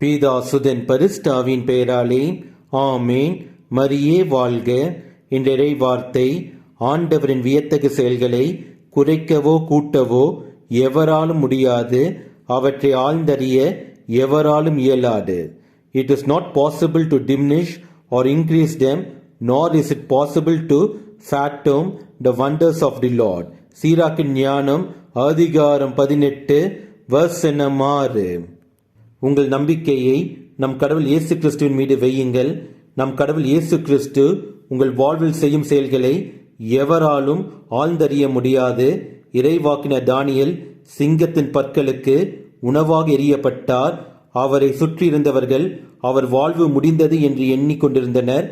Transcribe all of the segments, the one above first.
பீதாசுதன் பரிஸ்டாவின் பெயராலே ஆமேன். மரியே வாழ்க. என்ற வார்த்தை ஆண்டவரின் வியத்தகு செயல்களை குறைக்கவோ கூட்டவோ எவராலும் முடியாது. அவற்றை ஆழ்ந்தறிய எவராலும் இயலாது. It is not possible to diminish or increase them nor is it possible to fathom the wonders of the lord சீராக்கின் ஞானம் அதிகாரம் பதினெட்டு வசனம் மாறு உங்கள் நம்பிக்கையை நம் கடவுள் இயேசு கிறிஸ்துவின் மீது வையுங்கள். நம் கடவுள் இயேசு கிறிஸ்து உங்கள் வாழ்வில் செய்யும் செயல்களை எவராலும் ஆழ்ந்தறிய முடியாது. இறைவாக்கினர் தானியல் சிங்கத்தின் பற்களுக்கு உணவாக எரியப்பட்டார் அவரை சுற்றியிருந்தவர்கள் அவர் வாழ்வு முடிந்தது என்று எண்ணிக்கொண்டிருந்தனர்.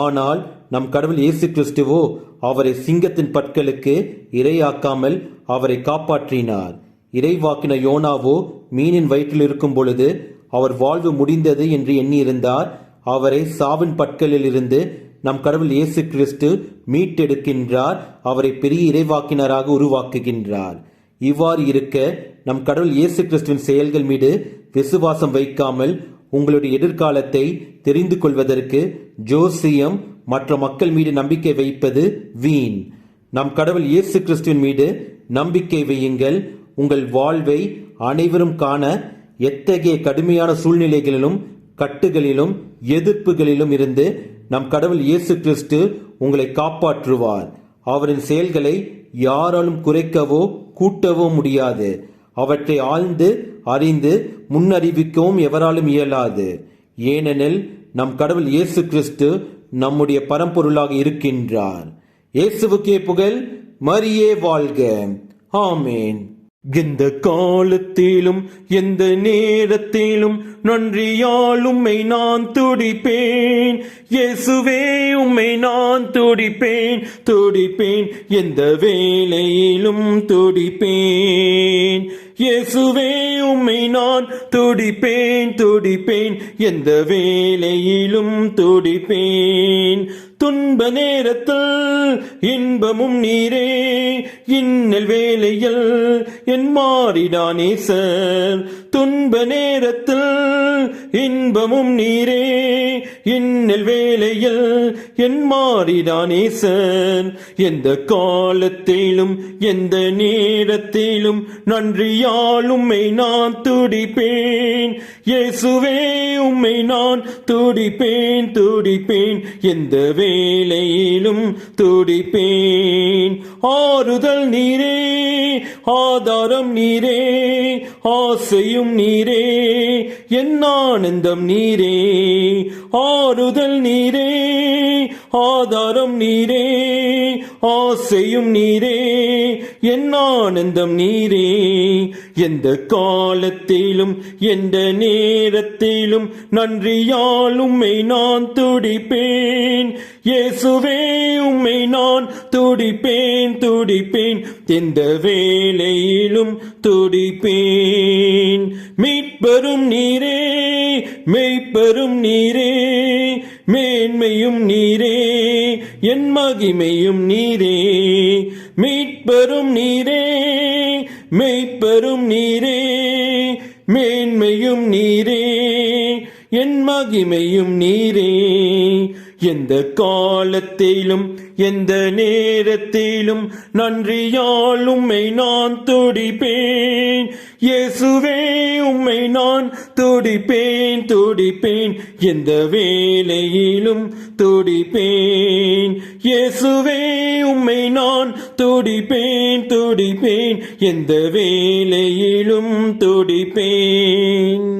ஆனால் நம் கடவுள் இயேசு கிறிஸ்துவோ அவரை சிங்கத்தின் பற்களுக்கு இரையாக்காமல் அவரை காப்பாற்றினார். இறைவாக்கின யோனாவோ மீனின் வயிற்றில் இருக்கும் பொழுது அவர் வாழ்வு முடிந்தது என்று எண்ணியிருந்தார். அவரை சாவின் பற்களில் இருந்து நம் கடவுள் இயேசு கிறிஸ்து மீட்டெடுக்கின்றார். அவரை பெரிய இறைவாக்கினராக உருவாக்குகின்றார். இவ்வாறு இருக்க நம் கடவுள் இயேசு கிறிஸ்துவின் செயல்கள் மீது விசுவாசம் வைக்காமல் உங்களுடைய எதிர்காலத்தை தெரிந்து கொள்வதற்கு ஜோசியம் மற்ற மக்கள் மீது நம்பிக்கை வைப்பது வீண். நம் கடவுள் இயேசு கிறிஸ்துவின் மீது நம்பிக்கை வையுங்கள். உங்கள் வாழ்வை அனைவரும் காண எத்தகைய கடுமையான சூழ்நிலைகளிலும் கட்டுகளிலும் எதிர்ப்புகளிலும் இருந்து நம் கடவுள் இயேசு கிறிஸ்து உங்களை காப்பாற்றுவார். அவரின் செயல்களை யாராலும் குறைக்கவோ கூட்டவோ முடியாது. அவற்றை ஆழ்ந்து அறிந்து முன்னறிவிக்கவும் எவராலும் இயலாது. ஏனெனில் நம் கடவுள் இயேசு கிறிஸ்து நம்முடைய பரம்பொருளாக இருக்கின்றார். இயேசுவுக்கே புகழ் மரியே வாழ்க. ஆமேன். எந்த காலத்திலும் எந்த நேரத்திலும் நன்றியால் உம்மை நான் துடிப்பேன். இயேசுவே உம்மை நான் துடிப்பேன் துடிப்பேன். எந்த வேலையிலும் துடிப்பேன். இயேசுவே உம்மை நான் துடிப்பேன் துடிப்பேன். எந்த வேலையிலும் துடிப்பேன். துன்ப நேரத்தில் இன்பமும் நீரே இன்னல் வேலையில் என் மாறிடானே சார் துன்ப நேரத்தில் இன்பமும் நீரே. இன்னல் வேலையில் என் மாறிடானே சார் எந்த காலத்திலும் எந்த நேரத்திலும் நன்றியால் நான் துடிப்பேன். இயேசுவே உம்மை நான் துடிப்பேன் துடிப்பேன். எந்த வேலையிலும் துடிப்பேன். ஆறுதல் நீரே ஆதாரம் நீரே ஆசையும் நீரே என் ஆனந்தம் நீரே ஆறுதல் நீரே ஆதாரம் நீரே ஆசையும் நீரே என் ஆனந்தம் நீரே எந்த காலத்திலும் எந்த நேரத்திலும் நன்றியால் உம்மை நான் துடிப்பேன். இயேசுவே உம்மை நான் துடிப்பேன் துடிப்பேன். எந்த வேலையிலும் துடிப்பேன். மீட்பெரும் நீரே மெய்ப்பெரும் நீரே மேன்மையும் நீரே என் மகிமையும் நீரே. மீட்பெரும் நீரே மெய்ப்பெரும் நீரே மேன்மையும் நீரே என் மகிமையும் நீரே. எந்த காலத்திலும் எந்த நேரத்திலும் நன்றியால் உம்மை நான் துடிப்பேன். இயேசுவே உம்மை நான் துடிப்பேன் துடிப்பேன். எந்த வேலையிலும் துடிப்பேன். இயேசுவே உம்மை நான் துடிப்பேன் துடிப்பேன். எந்த வேலையிலும் துடிப்பேன்.